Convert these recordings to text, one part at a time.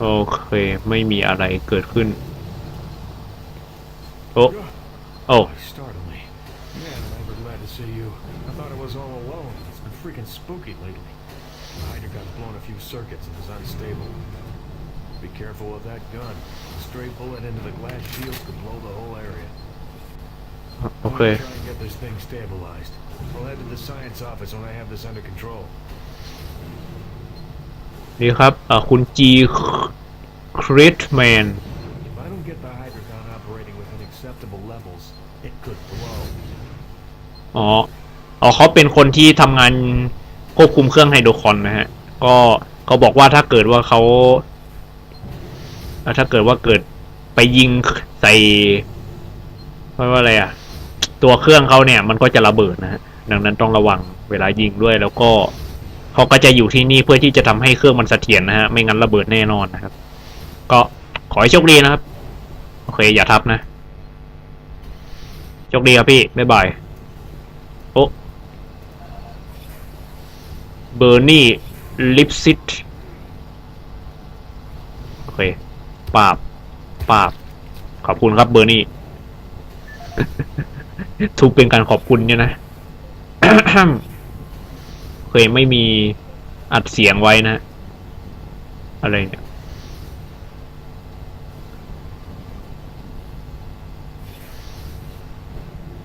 โอเค ไม่มีอะไรเกิดขึ้น โอ้โอ้ You startled me. Man, am I ever glad to see you. I thought I was all alone. It's been freaking spooky lately. The Hydra gun's blown a few circuits and is unstable. Be careful with that gun. A stray bullet into the glass shields could blow the whole area. โอ I'm เค gonna try and get this thing stabilized. I'll head to the science office when I have this under control. นี่ครับอ่าคุณจีคริสแมน If I don't get the Hydra gun operating within acceptable levels, it could blow. อ๋ออ๋อเขาเป็นคนที่ทำงานควบคุมเครื่องไฮโดรคอนนะฮะ ก็เขาบอกว่าถ้าเกิดว่าเขาเอ่อถ้าเกิดว่าเกิดไปยิงใส่เรียกว่าอะไรอะตัวเครื่องเขาเนี่ย มันก็จะระเบิดนะฮะ ดังนั้นต้องระวังเวลายิงด้วยแล้วก็ เขาก็จะอยู่ที่นี่เพื่อที่จะทำให้เครื่องมันเสถียรนะฮะ ไม่งั้นระเบิดแน่นอนนะครับ ก็ขอให้โชคดีนะครับ โอเค อย่าทับนะ โชคดีครับพี่ บ๊ายบาย โอ้เบอร์นี่ลิปซิตโอเคปาบปาบ ขอบคุณครับเบอร์นี่ทุกเป็นการขอบคุณเนี่ยนะ เคยไม่มีอัดเสียงไว้นะ อะไรเนี่ย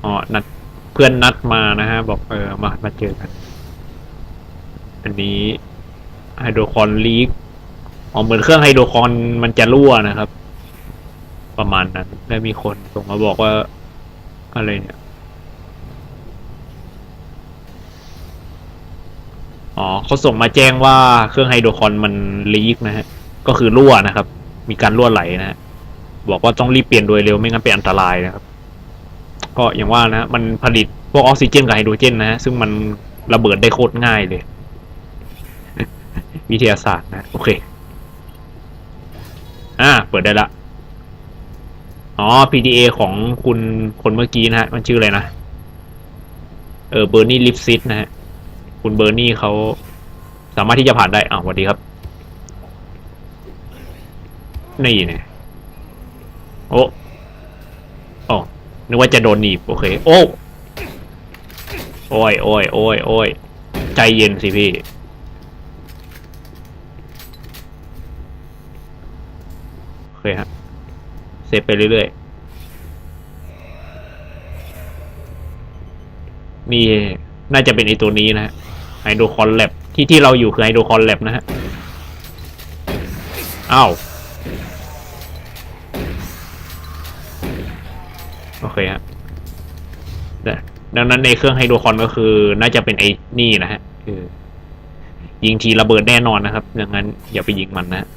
อ๋อนัดเพื่อนนัดมานะฮะ บอกเออมามาเจอกัน อันนี้ไฮโดรคอนลีกอ๋อเหมือนเครื่องไฮโดรคอนมันจะรั่วนะครับ ประมาณนั้นแล้วมีคนส่งมาบอกว่า อะไรเนี่ย อ๋อเขาส่งมาแจ้งว่าเครื่องไฮโดรคอนมันลีกนะฮะ ก็คือรั่วนะครับ มีการรั่วไหลนะฮะ บอกว่าต้องรีบเปลี่ยนโดยเร็วไม่งั้นเป็นอันตรายนะครับ ก็อย่างว่านะฮะมันผลิตพวกออกซิเจนกับไฮโดรเจนนะฮะซึ่งมันระเบิดได้โคตรง่ายเลย วิทยาศาสตร์นะ โอเค อ่า เปิดได้ละ อ๋อ PDA ของคุณคนเมื่อกี้นะฮะ มันชื่ออะไรนะ เออเบอร์นี่ลิฟซิตนะฮะ คุณเบอร์นี่เขาสามารถที่จะผ่านได้อ้าวสวัสดีครับ นี่เนี่ยโอ้โอ้นึกว่าจะโดนหนีบ โอเค โอ้โอ้ยโอ้ยโอ้ยโอ้ยใจเย็นสิพี่ โอเคฮะ เซฟไปเรื่อยๆมีน่าจะเป็นไอตัวนี้นะฮะ ไฮโดรคอนแลบที่ที่เราอยู่คือไฮโดรคอนแลบนะฮะอ้าวโอเคฮะดังนั้นในเครื่องไฮโดรคอนก็คือน่าจะเป็นไอ้นี่นะฮะคือยิงทีระเบิดแน่นอนนะครับดังนั้นอย่าไปยิงมันนะ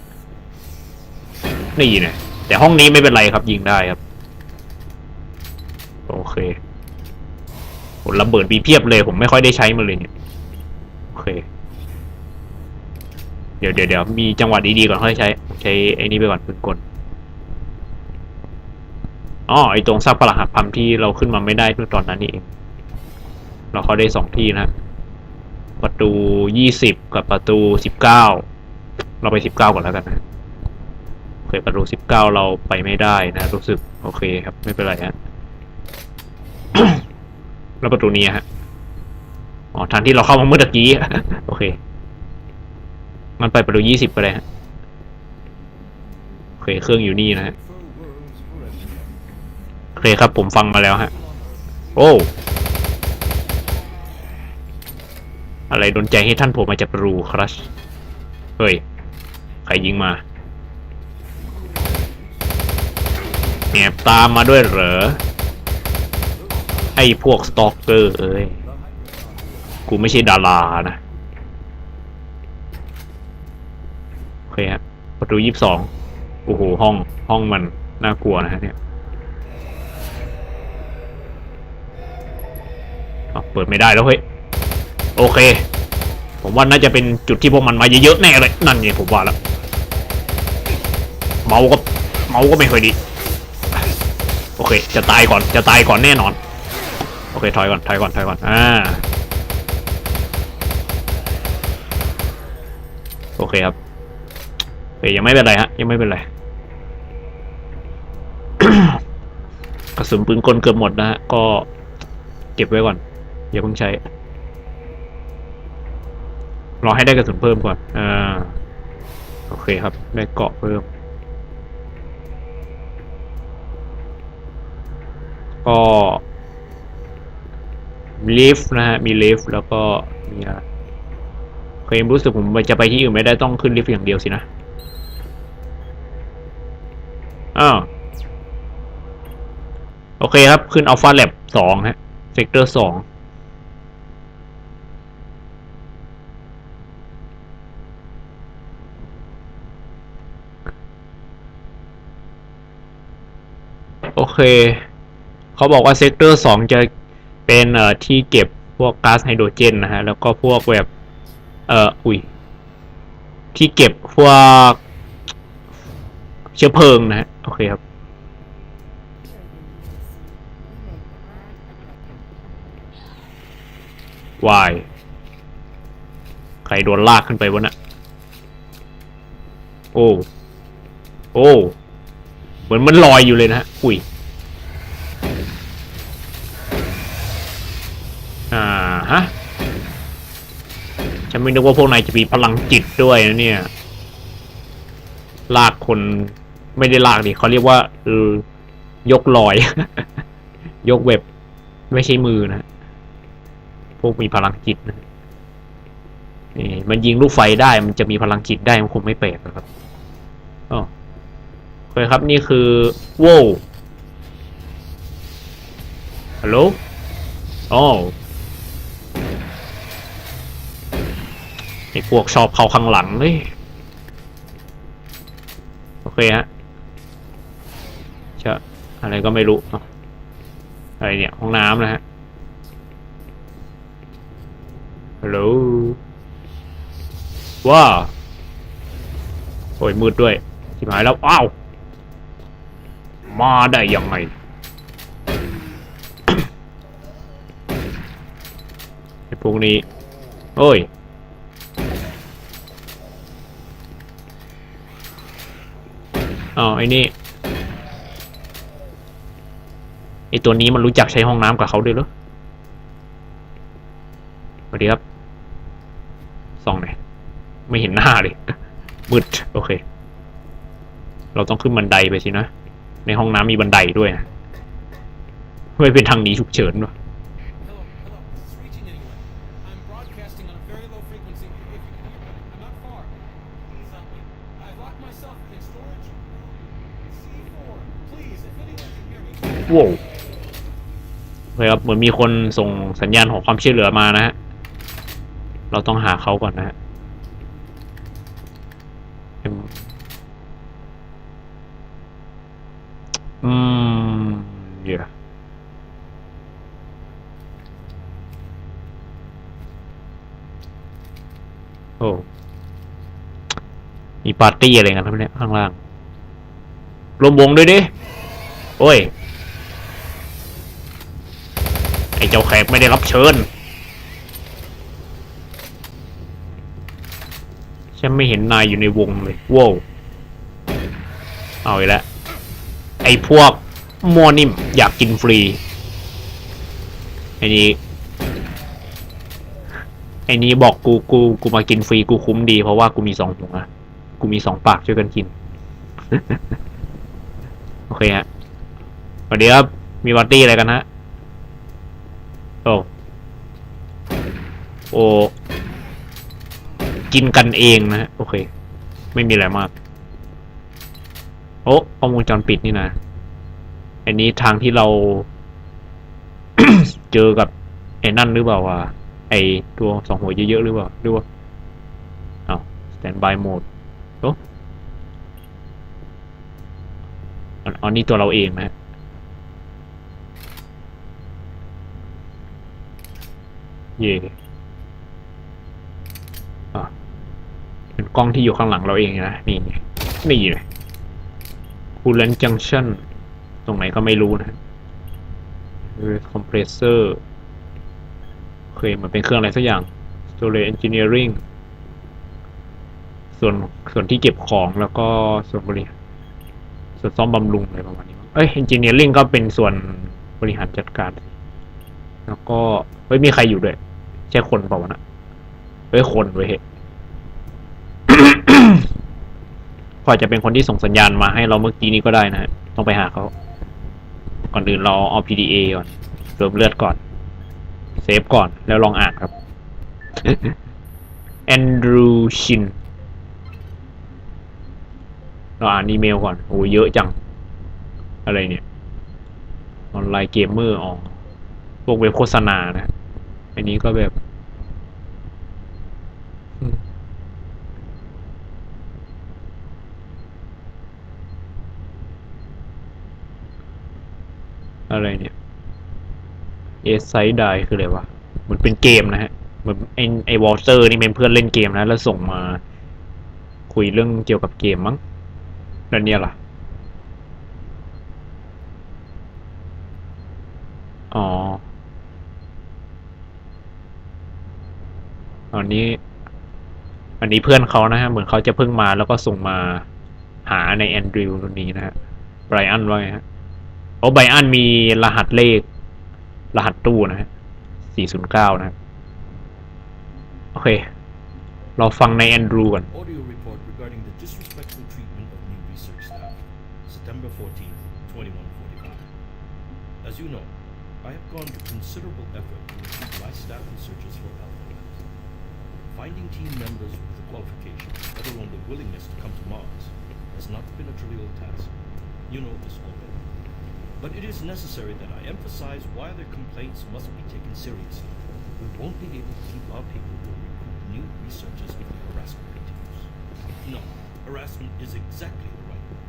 นี่นะแต่ห้องนี้ไม่เป็นไรครับยิงได้ครับ โอเคโหระเบิดมีเพียบเลย ผมไม่ค่อยได้ใช้มันเลยเนี่ย เค เดี๋ยวเดี๋ยวเดี๋ยวมีจังหวะดีๆก่อนค่อยใช้ ใช้ไอ้นี่ไปก่อนปืนกลอ๋อไอตรงซากปรักหักพัมที่เราขึ้นมาไม่ได้เมื่อตอนนั้นนี่เอง เราเขาได้สองที่นะ ประตูยี่สิบกับประตูสิบเก้าเราไปสิบเก้าก่อนแล้วกันนะโอเคประตูสิบเก้าเราไปไม่ได้นะรู้สึก โอเคครับ ไม่เป็นไรฮะแล้วประตูนี้ฮะ อ๋อทางที่เราเข้ามาเมื่อตะกี้ โอเค มันไปประตูยี่สิบไปเลยฮะโอเค เครื่องอยู่นี่นะฮะโอเคครับผมฟังมาแล้วฮะ โอ้ อะไรโดนใจให้ท่านผล่มาจากปรูครัช เฮ้ย ใครยิงมาแอบตามมาด้วยเหรอ ไอ้พวกสตอกเกอร์เอ้ย กูไม่ใช่ดารานะ โอเคฮะประตูยี่สิบสองโอ้โหห้องห้องมันน่ากลัวนะฮะเนี่ยเปิดไม่ได้แล้วเฮ้ย โอเค ผมว่าน่าจะเป็นจุดที่พวกมันมาเยอะๆแน่เลย นั่นไงผมว่าแล้ว เมาก็เมาก็ไม่ค่อยดี โอเค จะตายก่อน จะตายก่อนแน่นอน โอเค ถอยก่อน ถอยก่อน ถอยก่อน อ่า โอ เคครับเอ้ยยังไม่เป็นไรฮะ ยังไม่เป็นไร กระสุนปืนกลเกือบหมดนะฮะ ก็เก็บไว้ก่อน อย่าเพิ่งใช้ รอให้ได้กระสุนเพิ่มก่อน อ่า โอเคครับ ได้เกาะเพิ่ม ก็ลิฟต์นะฮะ มีลิฟต์แล้วก็มีอะไร เคยรู้สึกผมจะไปที่อื่นไม่ได้ต้องขึ้นลิฟต์อย่างเดียวสินะ อ้าว โอเคครับ ขึ้นอัลฟาแลบสองฮะเซกเตอร์สองโอเค เขาบอกว่าเซกเตอร์สองจะเป็นที่เก็บพวกก๊าซไฮโดรเจนนะฮะ แล้วก็พวกแบบ เอ่ออุ้ยที่เก็บพวกเชื้อเพลิงนะฮะโอเคครับวายใครโดนลากขึ้นไปวะน่ะโอ้ โอ้ เหมือนมันลอยอยู่เลยนะฮะ อุ้ย อ่าฮะ ฉันไม่นึกว่าพวกนายจะมีพลังจิตด้วยนะเนี่ย ลากคนไม่ได้ลากดิเขาเรียกว่าเออยกลอย ยกเว็บ ไม่ใช่มือนะ พวกมีพลังจิตนะนี่มันยิงลูกไฟได้ มันจะมีพลังจิตได้ มันคงไม่แปลกหรอกครับอ๋อโอเคครับนี่คือโว้ฮัลโหลอ๋อ ไอ้พวกชอบเข้าข้างหลังเลยโอเคฮะจะอะไรก็ไม่รู้อะไรเนี่ยห้องน้ำนะฮะฮัลโหลว้าโอ้ยมืดด้วยชิบหายแล้ว อ้าว มาได้ยังไงไอ้พวกนี้ โอ้ย อ้าวไอ้นี่ไอ้ตัวนี้มันรู้จักใช้ห้องน้ำกับเขาด้วยเหรอสวัสดีครับส่องหน่อยไม่เห็นหน้าเลยมืดโอเค เราต้องขึ้นบันไดไปสินะ ในห้องน้ำมีบันไดด้วยนะไม่เป็นทางหนีฉุกเฉินวะ ว้าวโอเคครับเหมือนมีคนส่งสัญญาณของความช่วยเหลือมานะฮะ เราต้องหาเขาก่อนนะฮะอืมเดี๋ยวโอ้มีปาร์ตี้อะไรกันครับเนี่ยข้างล่างรวมวงด้วยดิ โอ้ย ไอ้เจ้าแขกไม่ได้รับเชิญ ฉันไม่เห็นนายอยู่ในวงเลยว้าวเอาอีกแล้วไอ้พวกมอนิ่มอยากกินฟรี ไอ้นี้ ไอ้นี้บอกกูกูกูมากินฟรีกูคุ้มดีเพราะว่ากูมีสองหัวกูมีสองปากช่วยกันกิน โอเคฮะสวัสดีครับ มีปาร์ตี้อะไรกันฮะ โอ้โอ้กินกันเองนะโอเค ไม่มีอะไรมาก โอ้กล้องวงจรปิดนี่นะ อันนี้ทางที่เรา เจอกับไอ้นั่นหรือเปล่าวะไอ้ตัวสองหัวเยอะๆหรือเปล่าหรือว่าอ้าว standby mode โอ้อันอันนี้ตัวเราเองนะฮะ เย่อะเป็นกล้องที่อยู่ข้างหลังเราเองนะ นี่ นี่เลยคูลเลนจังชันตรงไหนก็ไม่รู้นะคอมเพรสเซอร์โอเคมันเป็นเครื่องอะไรสักอย่าง storage engineering ส่วนส่วนที่เก็บของแล้วก็ส่วนบริหารส่วนซ่อมบำรุงอะไรประมาณนี้ เอ้ยเอนจิเนียริงก็เป็นส่วนบริหารจัดการ แล้วก็เฮ้ยมีใครอยู่ด้วย ใช่คนเปล่าวะนะเฮ้ยคนเว้ยเฮ้ยพอจะเป็นคนที่ส่งสัญญาณมาให้เราเมื่อกี้นี้ก็ได้นะฮะต้องไปหาเขา ก่อนอื่นเราเอา PDA ก่อนเติมเลือดก่อน เซฟก่อนแล้วลองอ่านครับแอนดรูชินเราอ่านอีเมลก่อนโอ้เยอะจัง อะไรเนี่ย ออนไลน์เกมเมอร์อ๋อพวกเว็บโฆษณานะ อันนี้ก็แบบอืมอะไรเนี่ย เอสไซด์ไดคืออะไรวะเหมือนเป็นเกมนะฮะเหมือนไอไอวอลเตอร์นี่เป็นเพื่อนเล่นเกมนะ แล้วส่งมา คุยเรื่องเกี่ยวกับเกมมั้งแล้วเนี่ยล่ะ อ๋อ อันนี้ อันนี้เพื่อนเขานะฮะ เหมือนเขาจะเพิ่งมาแล้วก็ส่งมาหาในแอนดริวตรงนี้นะฮะไบรอันว่าไงฮะโอ้ไบรอันมีรหัสเลข รหัสตู้นะฮะ409นะฮะโอเค เราฟังในแอนดรูก่อน Audio report regarding the disrespectful treatment of new research staff. September 14th, 2145. As you know, I have gone to considerable effort to recruit my staff and searches for Alpha Labs. Finding team members with the qualifications, let alone the willingness to come to Mars, has not been a trivial task. You know this already. But it is necessary that I emphasize why their complaints must be taken seriously. We won't be able to keep our people who recruit new researchers if the harassment continues. No, harassment is exactly the right word.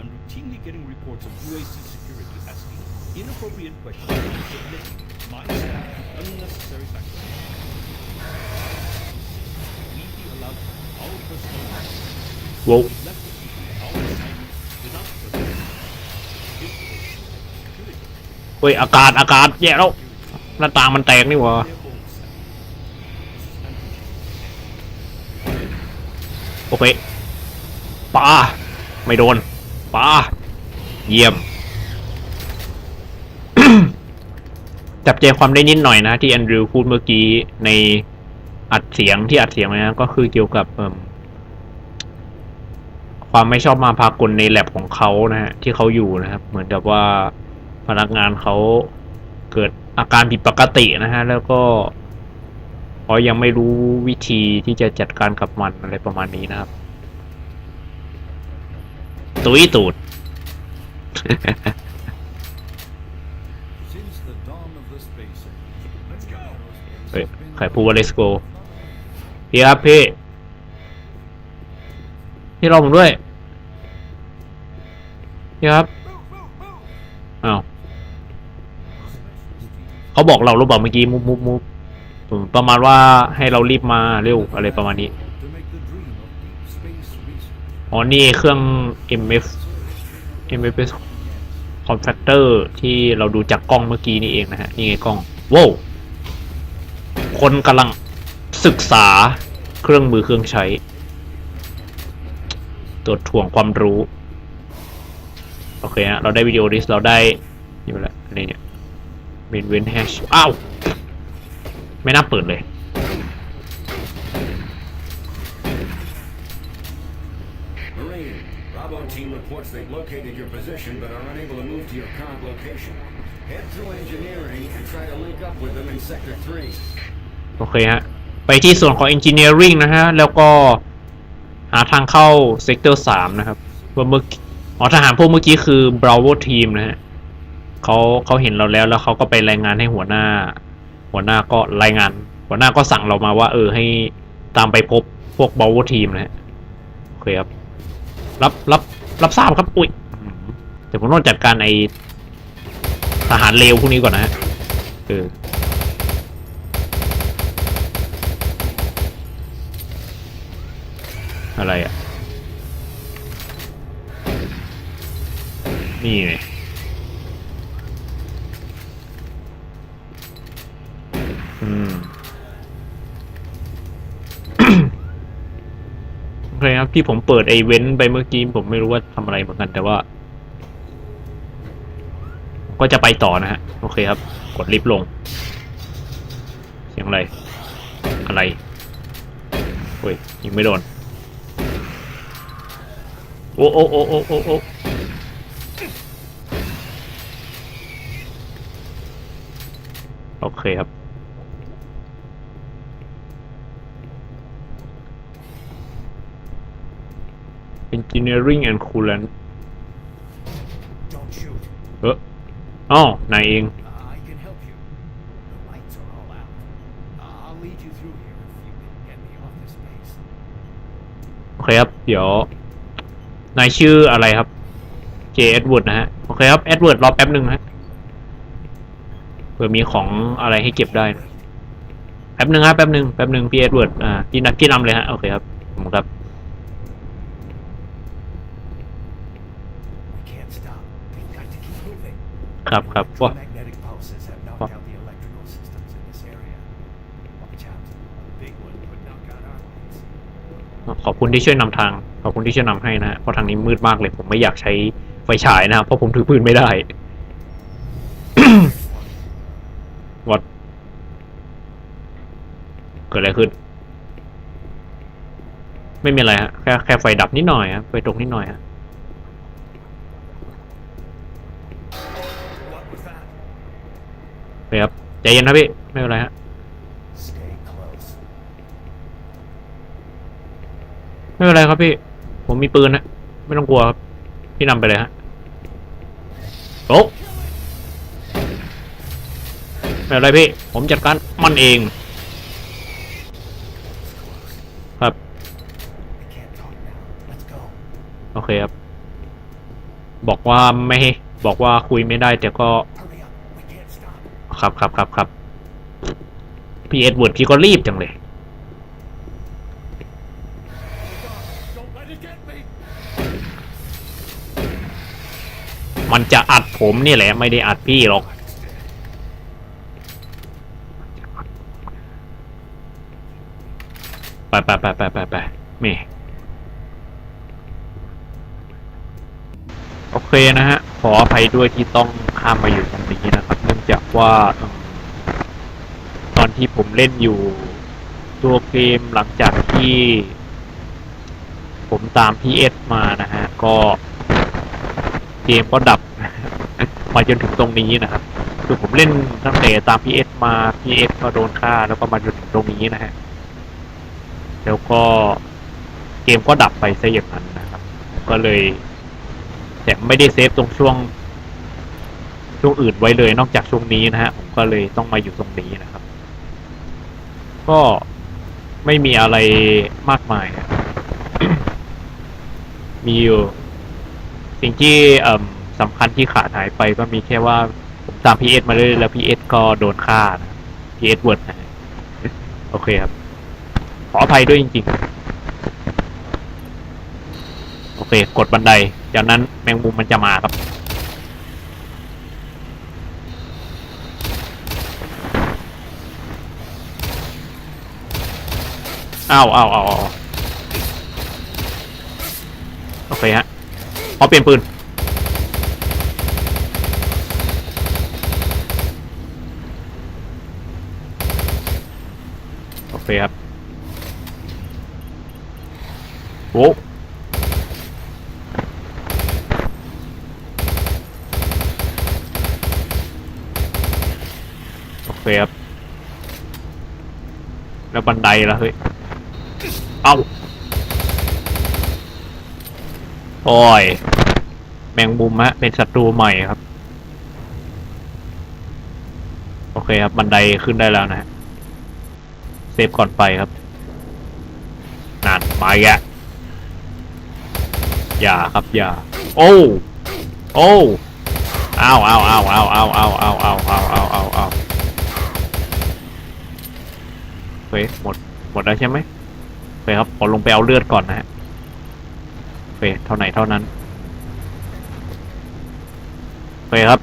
I'm routinely getting reports of UAC security asking inappropriate questions and submitting my staff to unnecessary factors. We be allowed our personnel โฮ้ยอากาศอากาศแย่แล้วหน้าต่างมันแตกนี่หวะ their own staff. This is Andrew. โอเคปาไม่โดนปาเยี่ยม จับใจความได้นิดหน่อยนะ ที่แอนดรูว์พูดเมื่อกี้ในอัดเสียงที่อัดเสียงนะก็คือเกี่ยวกับความไม่ชอบมาพากลในแลบของเขานะฮะที่เขาอยู่นะครับ เหมือนกับว่า พนักงานเขาเกิดอาการผิดปกตินะฮะ แล้วก็เพรายังไม่รู้วิธีที่จะจัดการกับมันอะไรประมาณนี้นะครับ ตุยตูด เฮ้ยใครพูดว่า let's go พี่ครับพี่ พี่รอผมด้วย พี่ครับ เขาบอกเราหรือเปล่าเมื่อกี้มุบมุบมุบประมาณว่าให้เรารีบมาเร็วอะไรประมาณนี้อ๋อนี่เครื่อง MF MFS Contractor ที่เราดูจากกล้องเมื่อกี้นี่เองนะฮะ นี่ไงกล้องว้าวคนกำลังศึกษาเครื่องมือเครื่องใช้ ตรวจถ่วงความรู้ โอเคฮะเราได้วิดีโอดิสเราได้นี่ไปแล้วอะไรเนี่ย เวนเวนแฮชอ้าว ไม่น่าเปิดเลย Marine, Bravo team reports they've located your position but are unable to move to your current location. Head through engineering and try to link up with them in Sector 3. โอเคฮะ ไปที่ส่วนของ Engineering นะฮะ แล้วก็หาทางเข้า Sector 3นะครับว่าเมื่อกี้อ๋อทหารพวกเมื่อกี้คือ Bravo Team นะฮะ เขาเขาเห็นเราแล้วแล้วเขาก็ไปรายงานให้หัวหน้า หัวหน้าก็รายงาน หัวหน้าก็สั่งเรามาว่า เออให้ตามไปพบพวก Bravo Team นะฮะโอเคครับ รับรับรับทราบครับอุ้ยเดี๋ยวผมต้องจัดการไอทหารเลวพวกนี้ก่อนนะฮะเอออะไรอะ นี่ไง อืม โอเคครับที่ผมเปิดไอเวนต์ไปเมื่อกี้ผมไม่รู้ว่าทำอะไรเหมือนกัน แต่ว่า ก็จะไปต่อนะฮะ โอเคครับ กดลิฟต์ลง เสียงอะไร อะไรโอ้ยยิงไม่โดน โอ้โอ้โอ้โอ้โอ้โอ้โอเคครับ Engineering and Coolant Don't shoot. เอออ้าวนายเอง Uh, I can help you. The lights are all out. Uh, I'll lead you through here if you can get me off this base. โอเคครับ เดี๋ยว นายชื่ออะไรครับ J เอ็ดเวิร์ดนะฮะ โอเคครับ เอ็ดเวิร์ดรอแป๊บหนึ่งฮะเผื่อมีของอะไรให้เก็บได้นะแป๊บหนึ่งครับ แป๊บหนึ่งแป๊บหนึ่งพี่เอ็ดเวิร์ด อ่าพี่นักพี่นำเลยฮะ โอเคครับผมครับ ครับครับว่า Magnetic pulses have knocked What? out the electrical systems in this area. Watch out. A big one could knock out our lights. ขอบคุณที่ช่วยนำทาง ขอบคุณที่ช่วยนำให้นะฮะเพราะทางนี้มืดมากเลย ผมไม่อยากใช้ไฟฉายนะครับ เพราะผมถือปืนไม่ได้ วัด เกิดอะไรขึ้น ไม่มีอะไรฮะ แค่แค่ไฟดับนิดหน่อยฮะ ไฟตกนิดหน่อยฮะ คครับใจเย็นนะพี่ ไม่เป็นไรฮะ Stay close. ไม่เป็นไรครับพี่ ผมมีปืนฮะไม่ต้องกลัวครับ พี่นำไปเลยฮะโอ้ไม่เป็นไรพี่ ผมจัดการมันเอง ครับ We can't talk now. Let's go. โอเคครับ บอกว่าไม่ให้บอกว่าคุยไม่ได้แต่ก็ ครับครับครับครับพี่เอ็ดเวิร์ดพี่ก็รีบจังเลยมันจะอัดผมนี่แหละ ไม่ได้อัดพี่หรอก ไปไปไปไปไปไปเมโอเคนะฮะ ขออภัยด้วยที่ต้องข้ามมาอยู่ตรงนี้นะครับ จากว่า ตอนที่ผมเล่นอยู่ตัวเกมหลังจากที่ ผมตาม PS มานะฮะ ก็เกมก็ดับ มาจนถึงตรงนี้นะครับคือผมเล่นตั้งแต่ตาม PS มา PS ก็โดนฆ่าแล้วก็มาจนถึงตรงนี้นะฮะ แล้วก็เกมก็ดับไปซะอย่างนั้นนะครับ ก็เลย แต่ไม่ได้เซฟตรงช่วง ช่วงอื่นไว้เลยนอกจากช่วงนี้นะฮะผมก็เลยต้องมาอยู่ตรงนี้นะครับ ก็ไม่มีอะไรมากมายฮะมีอยู่สิ่งที่สำคัญที่ขาดหายไปก็มีแค่ว่าผมตาม PS มาเรื่อยแล้ว PS ก็โดนฆ่านะ PS เวิร์ดนะโอเคครับ ขออภัยด้วยจริง ๆ โอเค กดบันไดจากนั้นแมงมุมมันจะมาครับ อ้าวอ้าวอ้าวอ้าวโอเคฮะพอเปลี่ยนปืน โอเคครับโอ้โอเคครับ แล้วบันไดละเฮ้ย เอ้าโอ้ย แมงมุมฮะ เป็นศัตรูใหม่ครับ โอเคครับ บันไดขึ้นได้แล้วนะฮะ เซฟก่อนไปครับนานมาอีกอย่าครับ อย่า โอ้ โอ้อ้าวอ้าวอ้าวอ้าวอ้าวอ้าวอ้าวอ้าวอ้าวอ้าวอ้าวเฮ้ยหมด หมดแล้วใช่ไหม เคครับขอลงไปเอาเลือดก่อนนะฮะโอเคเท่าไหนเท่านั้นโอเคครับ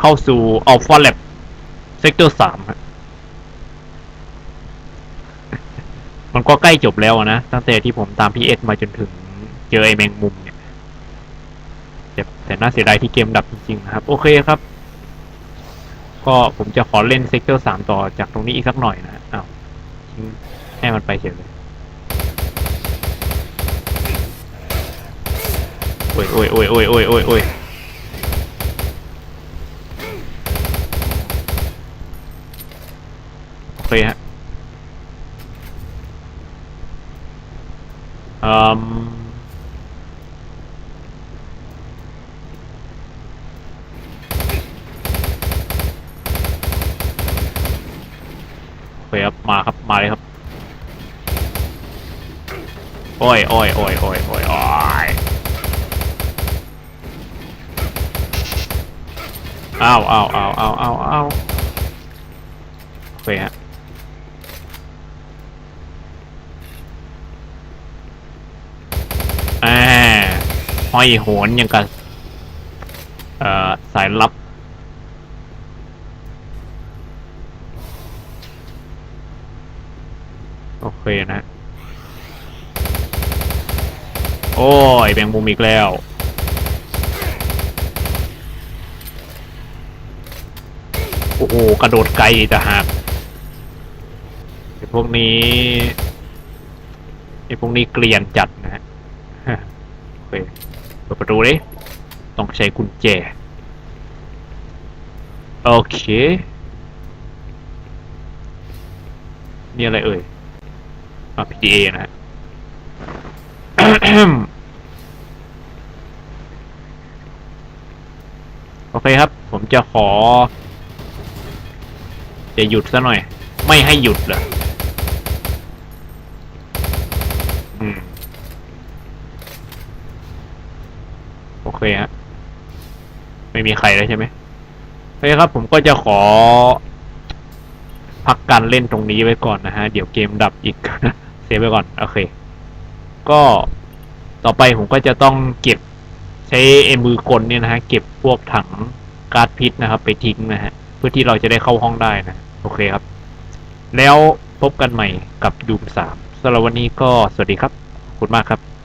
เข้าสู่อัลฟาแลบเซกเตอร์สามมันก็ใกล้จบแล้วนะ ตั้งแต่ที่ผมตามพีเอสมาจนถึงเจอไอแมงมุมเนี่ยแต่น่าเสียดายที่เกมดับจริงๆนะครับ โอเคครับ ก็ผมจะขอเล่นเซกเตอร์สามต่อจากตรงนี้อีกสักหน่อยนะอ้าวทิ้งให้มันไปเฉยเลยโอ้ยโอ้ยโอ้ยโอ้ยโอ้ยโอ้ยโอ้ยโอเคฮะอืมโอเคครับ มาครับ มาเลยครับ โอ้ยโอ้ยโอ้ยโอ้ยโอ้ยโอ้ยอ้าวอ้าวอ้าวอ้าวอ้าวอ้าวโอเคฮะอ่าห้อยโหนอย่างกับเอ่อสายลับโอเคนะ โอ้ยแบงมุมอีกแล้ว โอ้โห กระโดดไกลจะหักไอพวกนี้ไอพวกนี้เกลียนจัดนะฮะโอเคเปิดประตูดิต้องใช้กุญแจ โอเคนี่อะไรเอ่ยอะ PDA นะฮะ โอเคครับ ผมจะขอ จะหยุดซะหน่อย ไม่ให้หยุดเหรออืม โอเคฮะ ไม่มีใครแล้วใช่ไหมโอเคครับ ผมก็จะขอ พักการเล่นตรงนี้ไว้ก่อนนะฮะ เดี๋ยวเกมดับอีก เซฟไว้ก่อน โอเค ก็ต่อไปผมก็จะต้องเก็บใช้เอมือกลเนี่ยนะฮะ เก็บพวกถัง ก๊าซพิษนะครับ ไปทิ้งนะฮะเพื่อที่เราจะได้เข้าห้องได้นะ โอเคครับ แล้วพบกันใหม่กับดูมสามสำหรับวันนี้ก็สวัสดีครับขอบคุณมากครับ